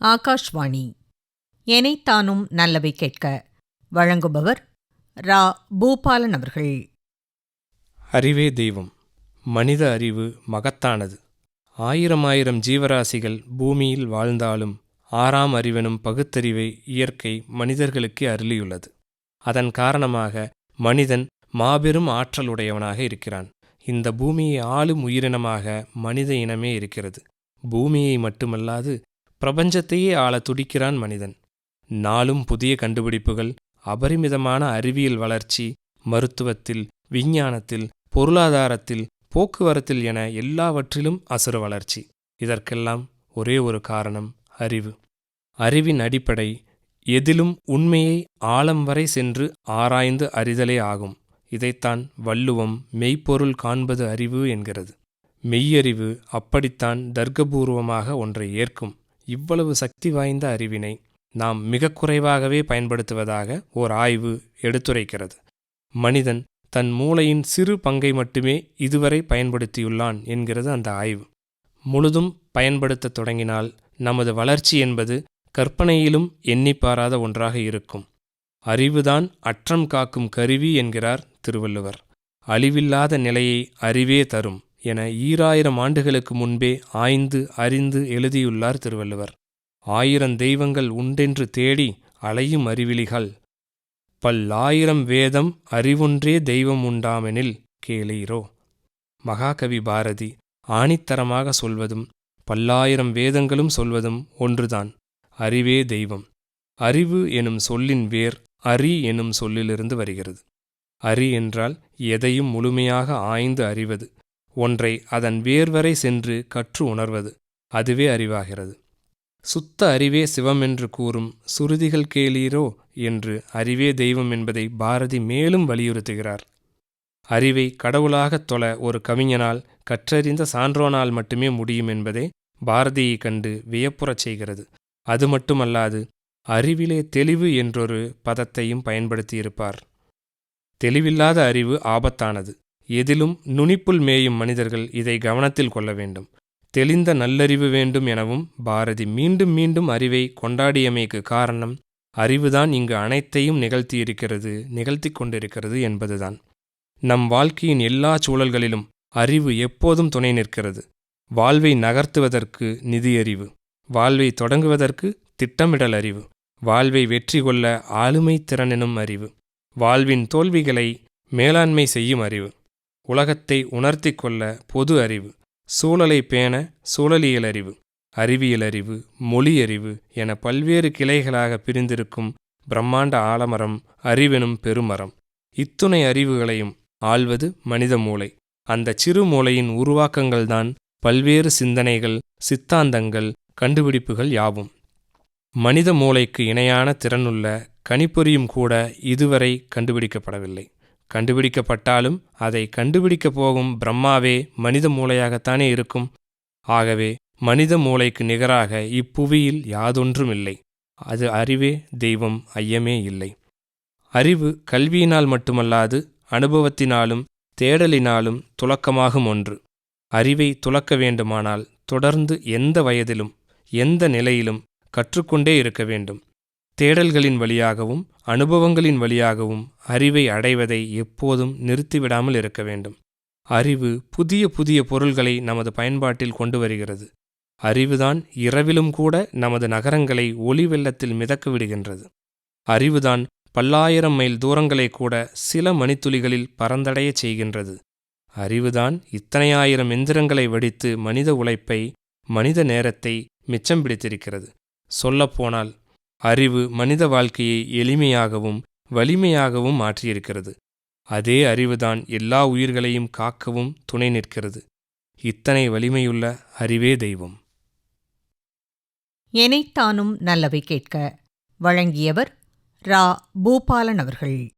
ஆகாஷ்வாணி. எனைத்தானும் நல்லவை கேட்க வழங்குபவர் ரா. பூபாலன் அவர்கள். அறிவே தெய்வம். மனித அறிவு மகத்தானது. ஆயிரம் ஆயிரம் ஜீவராசிகள் பூமியில் வாழ்ந்தாலும் ஆறாம் அறிவெனும் பகுத்தறிவை இயற்கை மனிதர்களுக்கு அருளியுள்ளது. அதன் காரணமாக மனிதன் மாபெரும் ஆற்றலுடையவனாக இருக்கிறான். இந்த பூமியை ஆளும் உயிரினமாக மனித இனமே இருக்கிறது. பூமியை மட்டுமல்லாது பிரபஞ்சத்தையே ஆள துடிக்கிறான் மனிதன். நாளும் புதிய கண்டுபிடிப்புகள் அபரிமிதமான அறிவியல் வளர்ச்சி மருத்துவத்தில் விஞ்ஞானத்தில் பொருளாதாரத்தில் போக்குவரத்தில் என எல்லாவற்றிலும் அசுர வளர்ச்சி. இதற்கெல்லாம் ஒரே ஒரு காரணம் அறிவு. அறிவின் அடிப்படை எதிலும் உண்மையை ஆழம் வரை சென்று ஆராய்ந்து அறிதலே ஆகும். இதைத்தான் வள்ளுவம் மெய்ப்பொருள் காண்பது அறிவு என்கிறது. மெய்யறிவு அப்படித்தான் தர்க்கபூர்வமாக ஒன்றை ஏற்கும். இவ்வளவு சக்தி வாய்ந்த அறிவினை நாம் மிக குறைவாகவே பயன்படுத்துவதாக ஓர் ஆய்வு எடுத்துரைக்கிறது. மனிதன் தன் மூளையின் சிறு பங்கை மட்டுமே இதுவரை பயன்படுத்தியுள்ளான் என்கிறது அந்த ஆய்வு. முழுதும் பயன்படுத்தத் தொடங்கினால் நமது வளர்ச்சி என்பது கற்பனையிலும் எண்ணிப்பாராத ஒன்றாக இருக்கும். அறிவுதான் அற்றம் காக்கும் கருவி என்கிறார் திருவள்ளுவர். அழிவில்லாத நிலையை அறிவே தரும். என ஈராயிரம் ஆண்டுகளுக்கு முன்பே ஆய்ந்து அறிந்து எழுதியுள்ளார் திருவள்ளுவர். ஆயிரம் தெய்வங்கள் உண்டென்று தேடி அலையும் அறிவிலிகள். பல்லாயிரம் வேதம் அறிவொன்றே தெய்வம் உண்டாமெனில் கேளீரோ. மகாகவி பாரதி ஆணித்தரமாக சொல்வதும் பல்லாயிரம் வேதங்களும் சொல்வதும் ஒன்றுதான் அறிவே தெய்வம். அறிவு எனும் சொல்லின் வேர் அறி எனும் சொல்லிலிருந்து வருகிறது. அறி என்றால் எதையும் முழுமையாக ஆய்ந்து அறிவது ஒன்றை அதன் வேர்வரை சென்று கற்று உணர்வது அதுவே அறிவாகிறது. சுத்த அறிவே சிவம் என்று கூறும் சுருதிகள் கேளீரோ என்று அறிவே தெய்வம் என்பதை பாரதி மேலும் வலியுறுத்துகிறார். அறிவை கடவுளாகத் தொல ஒரு கவிஞனால் கற்றறிந்த சான்றோனால் மட்டுமே முடியும் என்பதே பாரதியை கண்டு வியப்புறச் செய்கிறது. அது மட்டுமல்லாது அறிவிலே தெளிவு என்றொரு பதத்தையும் பயன்படுத்தியிருப்பார். தெளிவில்லாத அறிவு ஆபத்தானது. எதிலும் நுனிப்புல் மேயும் மனிதர்கள் இதை கவனத்தில் கொள்ள வேண்டும். தெளிந்த நல்லறிவு வேண்டும் எனவும் பாரதி மீண்டும் மீண்டும் அறிவை கொண்டாடியமைக்கு காரணம் அறிவுதான் இங்கு அனைத்தையும் நிகழ்த்தியிருக்கிறது நிகழ்த்தி கொண்டிருக்கிறது என்பதுதான். நம் வாழ்க்கையின் எல்லா சூழல்களிலும் அறிவு எப்போதும் துணை நிற்கிறது. வாழ்வை நகர்த்துவதற்கு நிதியறிவு வாழ்வை தொடங்குவதற்கு திட்டமிடல் அறிவு வாழ்வை வெற்றி கொள்ள ஆளுமை திறனெனும் அறிவு வாழ்வின் தோல்விகளை மேலாண்மை செய்யும் அறிவு. உலகத்தை உணர்த்தி கொள்ள பொது அறிவு சூழலை பேண சூழலியல் அறிவு அறிவியல் அறிவு மொழி அறிவு என பல்வேறு கிளைகளாக பிரிந்திருக்கும் பிரம்மாண்ட ஆலமரம் அறிவெனும் பெருமரம். இத்துணை அறிவுகளையும் ஆள்வது மனித மூளை. அந்த சிறு மூளையின் உருவாக்கங்கள்தான் பல்வேறு சிந்தனைகள் சித்தாந்தங்கள் கண்டுபிடிப்புகள் யாவும். மனித மூளைக்கு இணையான திறனுள்ள கணிப்பொறியும் கூட இதுவரை கண்டுபிடிக்கப்படவில்லை. கண்டுபிடிக்கப்பட்டாலும் அதை கண்டுபிடிக்கப் போகும் பிரம்மாவே மனித மூளையாகத்தானே இருக்கும். ஆகவே மனித மூளைக்கு நிகராக இப்புவியில் யாதொன்றும் இல்லை அது அறிவே தெய்வம் ஐயமே இல்லை. அறிவு கல்வியினால் மட்டுமல்லாது அனுபவத்தினாலும் தேடலினாலும் துலக்கமாகும் ஒன்று. அறிவை துலக்க வேண்டுமானால் தொடர்ந்து எந்த வயதிலும் எந்த நிலையிலும் கற்றுக்கொண்டே இருக்க வேண்டும். தேடல்களின் வழியாகவும் அனுபவங்களின் வழியாகவும் அறிவை அடைவதை எப்போதும் நிறுத்திவிடாமல் இருக்க வேண்டும். அறிவு புதிய புதிய பொருள்களை நமது பயன்பாட்டில் கொண்டு வருகிறது. அறிவுதான் இரவிலும் கூட நமது நகரங்களை ஒளி வெள்ளத்தில் மிதக்க விடுகின்றது. அறிவுதான் பல்லாயிரம் மைல் தூரங்களை கூட சில மணித்துளிகளில் பறந்தடைய செய்கின்றது. அறிவுதான் இத்தனையாயிரம் எந்திரங்களை வடித்து மனித உழைப்பை மனித நேரத்தை மிச்சம் பிடித்திருக்கிறது. சொல்லப்போனால் அறிவு மனித வாழ்க்கையை எளிமையாகவும் வலிமையாகவும் மாற்றியிருக்கிறது. அதே அறிவுதான் எல்லா உயிர்களையும் காக்கவும் துணை நிற்கிறது. இத்தனை வலிமையுள்ள அறிவே தெய்வம். எனைத்தானும் நல்லவை கேட்க வழங்கியவர் ரா. பூபாலன் அவர்கள்.